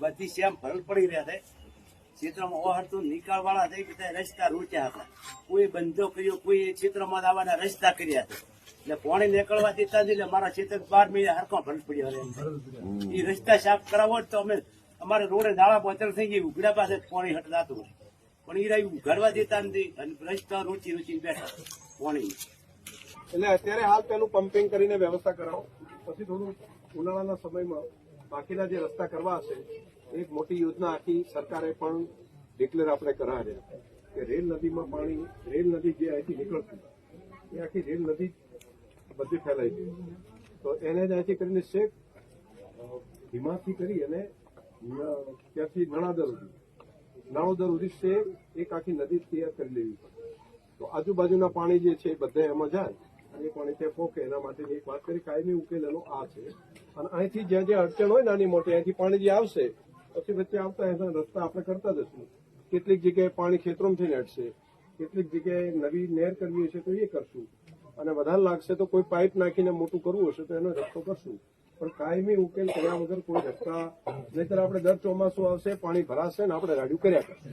બધી શ્યામ ભરલ પડી રહ્યા છે. ક્ષેત્રમાં ઓહરતું નીકળવાળા વાળા થઈ બધા રસ્તા રૂચ્યા હતા. કોઈ બંધો કર્યો કોઈ ચિત્રમાં ક્ષેત્રમાં આવવાના રસ્તા કર્યા હતા એટલે પોણી નીકળવા દેતા નથી એટલે મારા ક્ષેત્ર બાર મહિના હરખો ભરલ પડ્યો રહે એ રસ્તા સાફ કરાવો જ તો અમે અમારે રોડે નાળા બોતર થઈ ગઈ ઉઘડા પાસે પોણી પાણી હટદાતું હોય. પણ એ રહ્યું ઘડવા દેતા નથી અને રસ્તા રૂચી રૂચી બેઠા પોણી એટલે અત્યારે હાલ પેલું પમ્પિંગ કરીને વ્યવસ્થા કરાવો. પછી થોડું ઉનાળાના સમયમાં બાકીના જે રસ્તા કરવા હશે, એક મોટી યોજના આખી સરકારે પણ ડિક્લેર આપણે કરાવ્યા કે રેલ નદીમાં પાણી, રેલ નદી જે અહીંથી નીકળતી, એ આખી રેલ નદી બધી ફેલાઈ ગઈ. તો એને જ અહીંથી કરીને શેખ ધીમાથી કરી અને ત્યાંથી નણાદર સુધી નાણોદર સુધી શેખ એક આખી નદી તૈયાર કરી લેવી તો આજુબાજુના પાણી જે છે એ બધા એમાં જાય, અને એ પાણી ત્યાં પોકે, એના માટેની એક વાત કરી, કાયમી ઉકેલ એનો આ છે. અને અહીંથી જ્યાં જ્યાં અડચણ હોય નાની મોટી, અહીંથી પાણી જે આવશે, પછી વચ્ચે આવતા એના રસ્તા આપણે કરતા જશું. કેટલીક જગ્યાએ પાણી ખેતરોમાં થઈને અડશે કેટલીક જગ્યાએ નવી નહેર કરવી હશે તો એ કરશું. અને વધારે લાગશે તો કોઈ પાઇપ નાખીને મોટું કરવું હશે તો એનો રસ્તો કરશું. પણ કાયમી ઉકેલ કર્યા વગર કોઈ રસ્તા, નહીતર આપણે દર ચોમાસું આવશે, પાણી ભરાશે ને આપણે રાડ્યું કર્યા કરશે.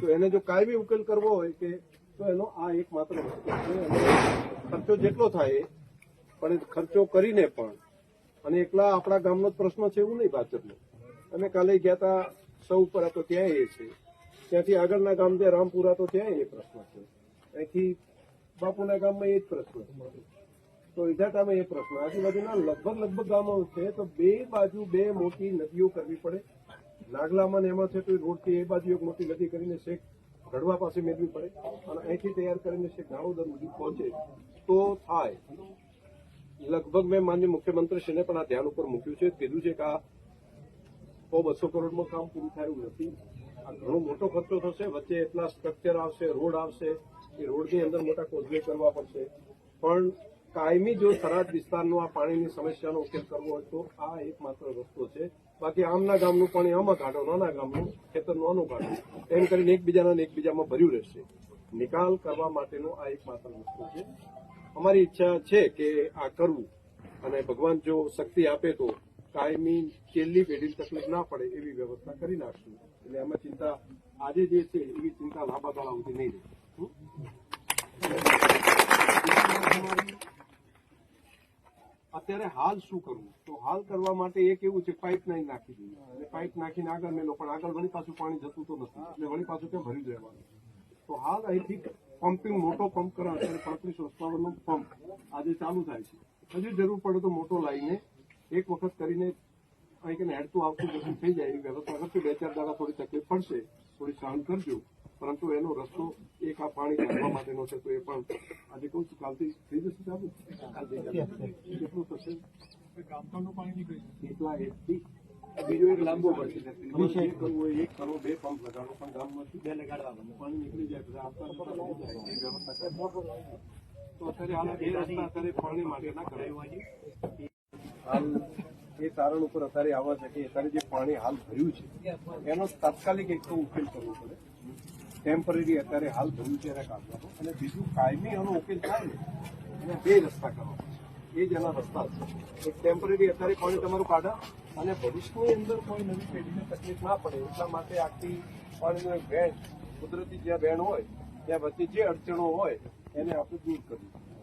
તો એને જો કાયમી ઉકેલ કરવો હોય કે, તો એનો આ એક માત્ર ખર્ચો જેટલો થાય પણ ખર્ચો કરીને પણ અને એકલા આપણા ગામનો જ પ્રશ્ન છે એવું નહીં ભાજપનો અમે કાલે ગયા હતા સૌ ઉપર તો ત્યાં એ છે. ત્યાંથી આગળના ગામ જે રામપુરા, તો ત્યાં એ પ્રશ્ન છે. અહીંથી બાપુના ગામમાં એ જ પ્રશ્ન છે. તો ટામે એ પ્રશ્ન. આજુબાજુના લગભગ લગભગ ગામો છે, તો બે બાજુ બે મોટી નદીઓ કરવી પડે. નાગલામાં ને એમાં છે, તો રોડથી એ બાજુ એક મોટી નદી કરીને શેખ ઘડવા પાસે મેળવી પડે. અને અહીંથી તૈયાર કરીને શેખ નાણોદર સુધી પહોંચે. તો થાય. લગભગ મેં માન્ય મુખ્યમંત્રીશ્રીને પણ આ ધ્યાન ઉપર મૂક્યું છે. કીધું છે કે આ સો બસો કરોડમાં કામ પૂરું થયું નથી. આ ઘણો મોટો ખર્ચો થશે. વચ્ચે એટલા સ્ટ્રક્ચર આવશે, રોડ આવશે. એ રોડની અંદર મોટા કોઝવે કરવા પડશે. પણ કાયમી જો થરાદ વિસ્તારનો આ પાણીની સમસ્યાનો ઉકેલ કરવો હોય તો આ એકમાત્ર રસ્તો છે. બાકી આમના ગામનું પાણી આમાં કાઢો, નાના ગામનું, ખેતર નાનું કાઢો. એમ કરીને એકબીજાના એકબીજામાં ભર્યું રહેશે. નિકાલ કરવા માટેનો આ એકમાત્ર રસ્તો છે. અમારી ઈચ્છા છે કે આ કરવું અને ભગવાન જો શક્તિ આપે તો કાયમી છેલ્લી પેઢી તકલીફ ના પડે એવી વ્યવસ્થા કરી નાખશું. એટલે એમાં ચિંતા આજે જે છે એવી ચિંતા લાંબા ગાળા સુધી નહીં રહે. અત્યારે હાલ શું કરવું? તો હાલ કરવા માટે એક એવું છે પાઇપ લાઈન નાખી દઈએ. અને પાઇપ નાખીને આગળ મેલો પણ આગળ વળી પાછું પાણી જતું તો નથી. એટલે વળી પાછું ત્યાં ભરી જ રહેવાનું. તો હાલ અહીંથી પમ્પિંગ મોટો પંપ કરાવે અત્યારે પાંત્રીસો વર્ષનો પંપ આજે ચાલુ થાય છે. હજુ જરૂર પડે તો મોટો લાવીને એક વખત કરીને અહીં કે હેડતું આવતું બધું થઈ જાય એવી વ્યવસ્થા કરશે. બે ચાર દાડા થોડી તકલીફ પડશે થોડી સહન કરજો. પરંતુ એનો રસ્તો એક આ પાણી કાઢવા માટેનો છે તો એ પણ આજે કહું છું કાલથી થઈ જશે ચાલુ? કેટલું થશે? પાણી નીકળી જાય. એટલા એકથી બીજો એક લાંબો પડશે જે કરવું હોય એક કરો બે પંપ લગાડો પણ ગામમાંથી બે લગાડવા પાણી નીકળી જાય પછી આવતા વ્યવસ્થા તો અત્યારે હાલ એ રસ્તા અત્યારે પાણી માટે ના કરાયું. હાલ એ તારણ ઉપર અત્યારે આવવા છે કે અત્યારે જે પાણી હાલ ભર્યું છે એનો તાત્કાલિક એક તો ઉકેલ કરવો પડે. ટેમ્પરરી અત્યારે હાલ ભર્યું છે એના કાઢવાનો અને બીજું કાયમી એનો ઉકેલ થાય ને એને બે રસ્તા કરવા એ જ એના રસ્તા છે. એક ટેમ્પરરી અત્યારે કોણે તમારું કાઢા અને ભવિષ્યની અંદર કોઈ નવી પેઢીને તકલીફ ના પડે એટલા માટે આખી પાણીનો એક વેણ કુદરતી જ્યાં વેણ હોય, ત્યાં વચ્ચે જે અડચણો હોય, એને આપણે દૂર કરવી